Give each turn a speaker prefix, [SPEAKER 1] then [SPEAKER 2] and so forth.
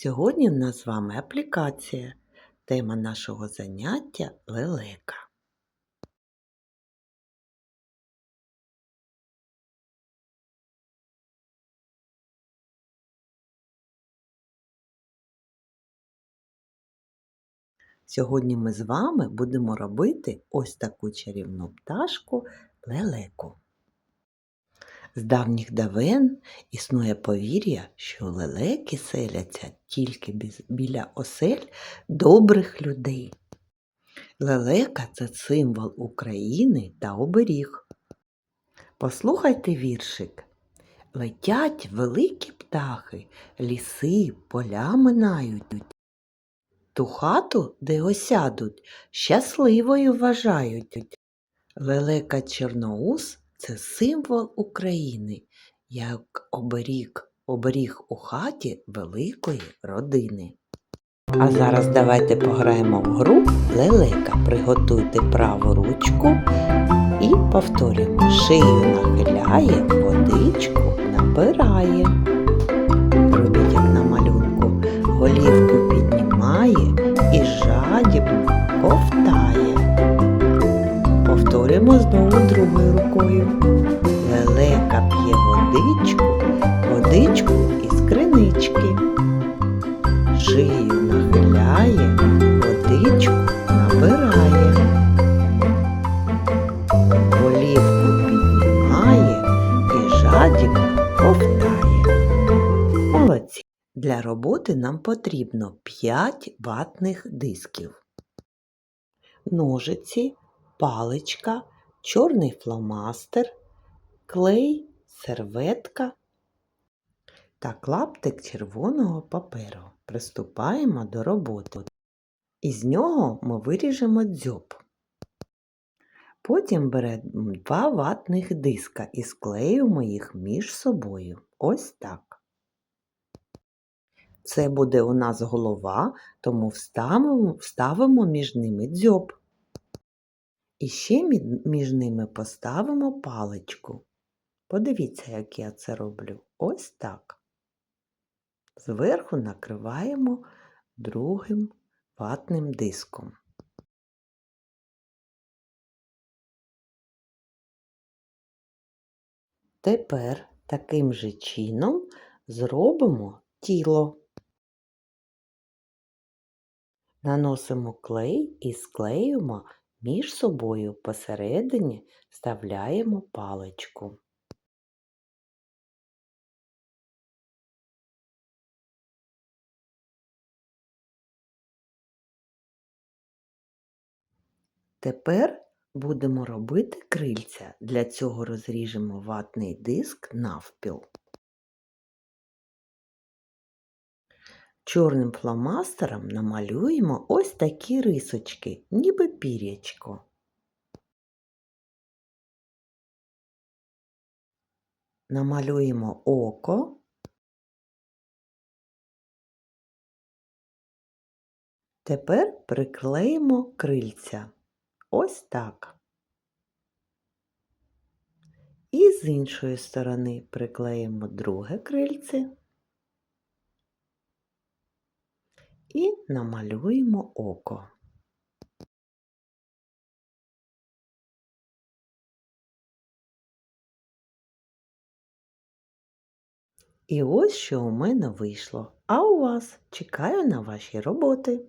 [SPEAKER 1] Сьогодні в нас з вами аплікація. Тема нашого заняття лелека. Сьогодні ми з вами будемо робити ось таку чарівну пташку лелеку. З давніх давен існує повір'я, що лелеки селяться тільки біля осель добрих людей. Лелека це символ України та оберіг. Послухайте віршик. Летять великі птахи, ліси, поля минають. Ту хату, де осядуть, щасливою вважають. Лелека Чорноус це символ України, як оберіг, оберіг у хаті великої родини. А зараз давайте пограємо в гру Лелека. Приготуйте праву ручку і повторюємо. Шию нахиляє, водичку набирає. Робіть як на малюнку. Голівку рукою. Лелека п'є водичку, водичку із кринички. Шию нахиляє, водичку набирає. Голівку піднімає і жадібно ковтає. Молодці! Для роботи нам потрібно 5 ватних дисків. Ножиці, паличка, чорний фломастер, клей, серветка та клаптик червоного паперу. Приступаємо до роботи. Із нього ми виріжемо дзьоб. Потім беремо два ватних диска і склеюємо їх між собою. Ось так. Це буде у нас голова, тому вставимо, вставимо між ними дзьоб. І ще між ними поставимо паличку. Подивіться, як я це роблю. Ось так. Зверху накриваємо другим ватним диском. Тепер таким же чином зробимо тіло. Наносимо клей і склеюємо між собою посередині вставляємо паличку. Тепер будемо робити крильця. Для цього розріжемо ватний диск навпіл. Чорним фломастером намалюємо ось такі рисочки, ніби пір'ячко. Намалюємо око. Тепер приклеїмо крильця. Ось так. І з іншої сторони приклеїмо друге крильце і намалюємо око. І ось що у мене вийшло. А у вас чекаю на ваші роботи.